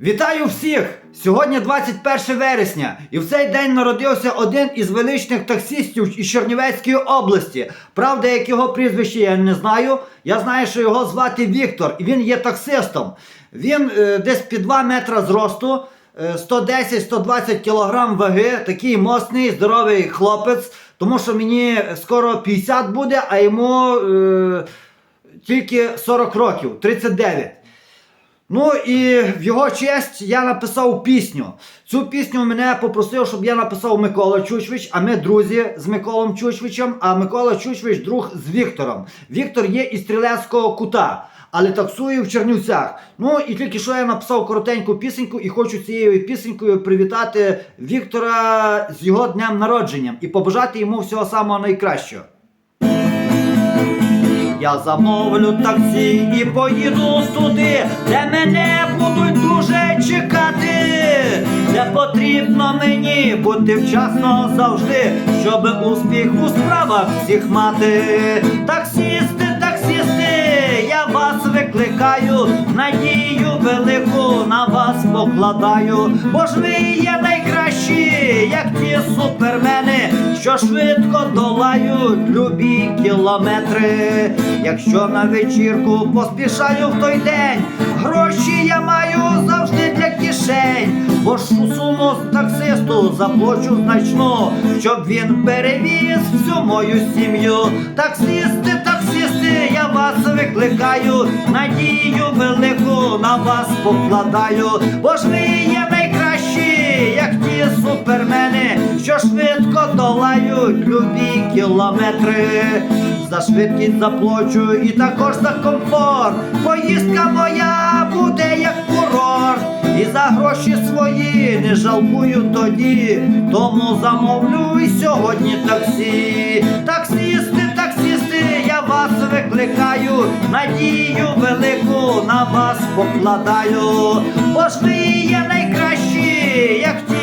Вітаю всіх! Сьогодні 21 вересня, і в цей день народився один із величних таксистів із Чернівецької області. Правда, як його прізвище я не знаю. Я знаю, що його звати Віктор, і він є таксистом. Він е, десь під 2 метра зросту, е, 110-120 кілограм ваги, такий моцний, здоровий хлопець, тому що мені скоро 50 буде, а йому е, тільки 40 років, 39. Ну і в його честь я написав пісню. Цю пісню мене попросив, щоб я написав Микола Чучвич, а ми друзі з Миколом Чучвичем, а Микола Чучвич друг з Віктором. Віктор є із Стрілецького кута, але таксує в Чернівцях. Ну і тільки що я написав коротеньку пісеньку і хочу цією пісенькою привітати Віктора з його днем народження і побажати йому всього самого найкращого. Я замовлю таксі і поїду туди, де мене будуть дуже чекати. Де потрібно мені бути вчасно завжди, щоб успіх у справах всіх мати. Таксісти, таксісти, я вас викликаю, надію велику на вас покладаю, бо ж ви є найкращі, як ті супермени, що швидко долають любі кілометри. Якщо на вечірку поспішаю в той день, гроші я маю завжди для кишень, бо ж у суму з таксисту заплачу значно, щоб він перевіз всю мою сім'ю. Таксисти, таксисти, я вас викликаю, надію велику на вас покладаю, бо ж ви є супермени, що швидко долають любі кілометри. За швидкість заплачу і також за комфорт. Поїздка моя буде як курорт. І за гроші свої не жалкую тоді, тому замовлю і сьогодні таксі. Таксісти, таксісти, я вас викликаю, надію велику на вас покладаю. Бо ж ви є найкращі, як ті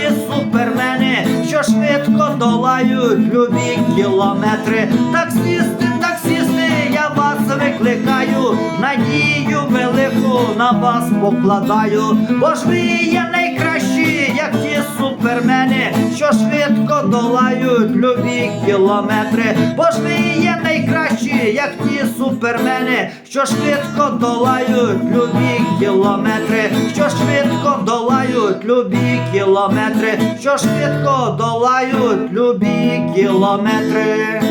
долають любі кілометри. Таксісти, таксісти, я вас викликаю, надію велику на вас покладаю. Бо ж ви є найкращі, як ті супермени, що швидко долають любі кілометри. Бо ж ви є найкращі, як ті супермени, що швидко долають любі кілометри, що швидко долають любі кілометри, що швидко долають любі кілометри.